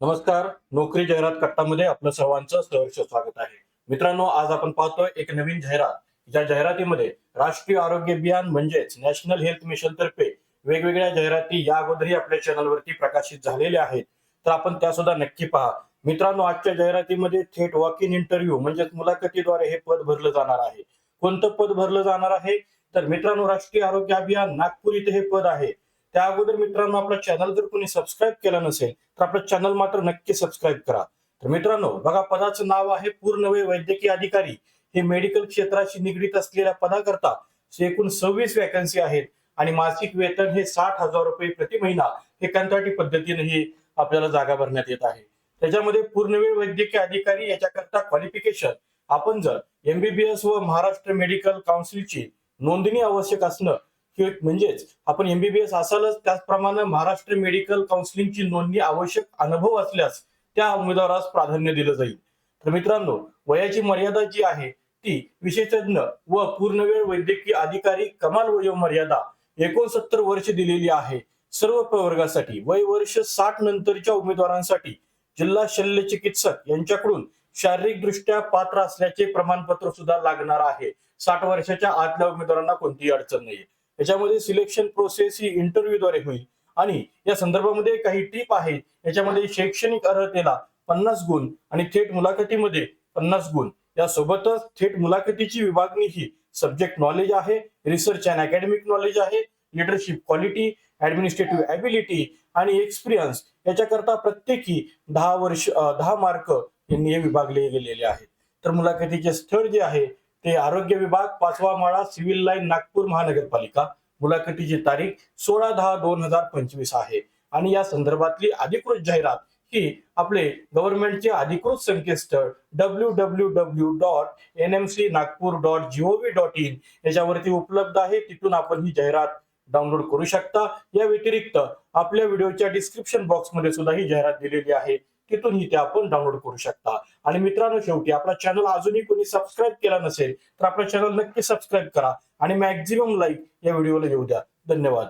नमस्कार नोकरी जाहिरात कट्टामध्ये आपलं सर्वांचं सहर्ष स्वागत आहे. मित्रांनो आज आपण पाहतोय एक नवीन जाहिरात. ज्या जाहिरातीमध्ये राष्ट्रीय आरोग्य अभियान म्हणजेच नॅशनल हेल्थ मिशन तर्फे वेगवेगळ्या जाहिराती या अगोदरही आपल्या चॅनलवरती प्रकाशित झालेल्या आहेत. तर आपण त्या सुद्धा नक्की पहा. मित्रांनो आजच्या जाहिरातीमध्ये थेट वॉक इन इंटरव्ह्यू म्हणजेच मुलाखतीद्वारे हे पद भरलं जाणार आहे. कोणतं पद भरलं जाणार आहे? तर मित्रांनो राष्ट्रीय आरोग्य अभियान नागपूर इथे हे पद आहे. त्या अगोदर मित्रांनो आपला चॅनल जर कोणी सबस्क्राईब केला नसेल तर आपलं चॅनल मात्र नक्की सबस्क्राईब करा. तर मित्रांनो बघा पदाचं नाव आहे पूर्णवेळ वैद्यकीय अधिकारी. हे मेडिकल क्षेत्राशी निगडीत असलेल्या पदाकरता एकूण सव्वीस वॅकन्सी आहेत आणि मासिक वेतन हे साठ हजार रुपये प्रति महिना हे कंत्राटी पद्धतीने ही आपल्याला जागा भरण्यात येत आहे. त्याच्यामध्ये पूर्णवेळ वैद्यकीय अधिकारी याच्याकरता क्वालिफिकेशन आपण जर एमबीबीएस व महाराष्ट्र मेडिकल काउन्सिलची नोंदणी आवश्यक असणं म्हणजेच आपण एमबीबीएस असालच त्याचप्रमाणे महाराष्ट्र मेडिकल काउन्सिलिंगची नोंदणी आवश्यक अनुभव असल्यास त्या उमेदवारास प्राधान्य दिलं जाईल. तर मित्रांनो वयाची मर्यादा जी आहे ती विशेषज्ञ व पूर्णवेळ वैद्यकीय अधिकारी कमाल वयो मर्यादा एकोणसत्तर वर्ष दिलेली आहे. सर्व प्रवर्गासाठी वय वर्ष साठ नंतरच्या उमेदवारांसाठी जिल्हा शल्य चिकित्सक यांच्याकडून शारीरिक दृष्ट्या पात्र असल्याचे प्रमाणपत्र सुद्धा लागणार आहे. साठ वर्षाच्या आतल्या उमेदवारांना कोणतीही अडचण नाही याच्यामध्ये सिलेक्शन प्रोसेस ही इंटरव्ह्यूद्वारे होईल. आणि या संदर्भामध्ये काही टीप आहेत याच्यामध्ये शैक्षणिक अर्हतेला पन्नास गुण आणि थेट मुलाखतीमध्ये पन्नास गुण. यासोबतच थेट मुलाखतीची विभागणी ही सब्जेक्ट नॉलेज आहे. रिसर्च अँड अकॅडमिक नॉलेज आहे. लिडरशिप क्वालिटी ऍडमिनिस्ट्रेटिव्ह ॲबिलिटी आणि एक्सपिरियन्स याच्याकरता प्रत्येकी दहा वर्ष दहा मार्क यांनी हे विभागले गेलेले आहेत. तर मुलाखतीचे स्थळ जे आहे ते आरोग्य विभाग पाचवा माळा सिव्हिल लाईन नागपूर महानगरपालिका. मुलाखतीची तारीख सोळा दहा दोन हजार पंचवीस आहे. आणि या संदर्भातली अधिकृत जाहिरात ही आपले गव्हर्नमेंटचे अधिकृत संकेतस्थळ W W W dot N M C Nagpur dot G O V dot in याच्यावरती उपलब्ध आहे. तिथून आपण ही जाहिरात डाउनलोड करू शकता. या व्यतिरिक्त आपल्या व्हिडिओच्या डिस्क्रिप्शन बॉक्समध्ये सुद्धा ही जाहिरात दिलेली आहे. तिथून ही ते आपण डाउनलोड करू शकता. आणि मित्रांनो शेवटी आपला चॅनल अजूनही कोणी सबस्क्राईब केला नसेल तर आपला चॅनल नक्की सबस्क्राईब करा. आणि मॅक्झिमम लाईक या व्हिडिओला येऊ द्या. धन्यवाद.